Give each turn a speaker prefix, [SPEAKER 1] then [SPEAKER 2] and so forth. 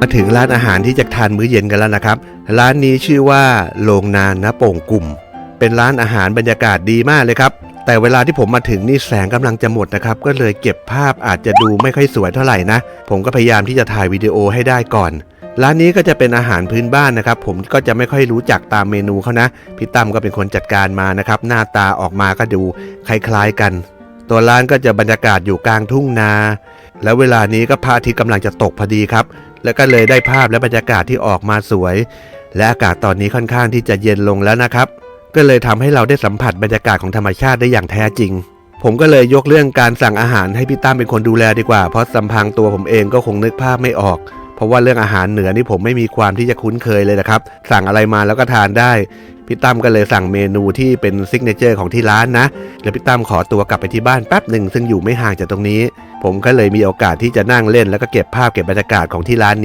[SPEAKER 1] มาถึงร้านอาหารที่จะทานมื้อเย็นกันแล้วนะครับ ร้านนี้ชื่อว่าโรงนานนะโป่งกลุ่ม เป็นร้านอาหารบรรยากาศดีมากเลยครับ แต่เวลาที่ผมมาถึงนี่แสงกำลังจะหมดนะครับ ก็เลยเก็บภาพอาจจะดูไม่ค่อยสวยเท่าไหร่นะ ผมก็พยายามที่จะถ่ายวิดีโอให้ได้ก่อน ร้านนี้ก็จะเป็นอาหารพื้นบ้านนะครับ ผมก็จะไม่ค่อยรู้จักตามเมนูเขานะ พี่ตั้มก็เป็นคนจัดการมานะครับ หน้าตาออกมาก็ดูคล้ายๆกัน ตัวร้านก็จะบรรยากาศอยู่กลางทุ่งนา แล้วเวลานี้ก็พระอาทิตย์กำลังจะตกพอดีครับ แล้วก็เลยได้ภาพและบรรยากาศที่ออกมาสวย และอากาศตอนนี้ค่อนข้างที่จะเย็นลงแล้วนะครับ ก็เลยทำให้เราได้สัมผัสบรรยากาศของธรรมชาติได้อย่างแท้จริง ผมก็เลยยกเรื่องการสั่งอาหารให้พี่ตั้มเป็นคนดูแลดีกว่า เพราะสัมพังตัวผมเองก็คงนึกภาพไม่ออก เพราะว่าเรื่องอาหารเหนือนี่ผมไม่มีความที่จะคุ้นเคยเลยนะครับ สั่งอะไรมาแล้วก็ทานได้พี่ตั้มก็เลยสั่งเมนูที่เป็นซิกเนเจอร์ของที่ร้านนะ แล้วพี่ตั้มขอตัวกลับไปที่บ้านแป๊บหนึ่งซึ่งอยู่ไม่ห่างจากตรงนี้ ผมก็เลยมีโอกาสที่จะนั่งเล่นแล้วก็เก็บภาพเก็บบรรยากาศของที่ร้านนี้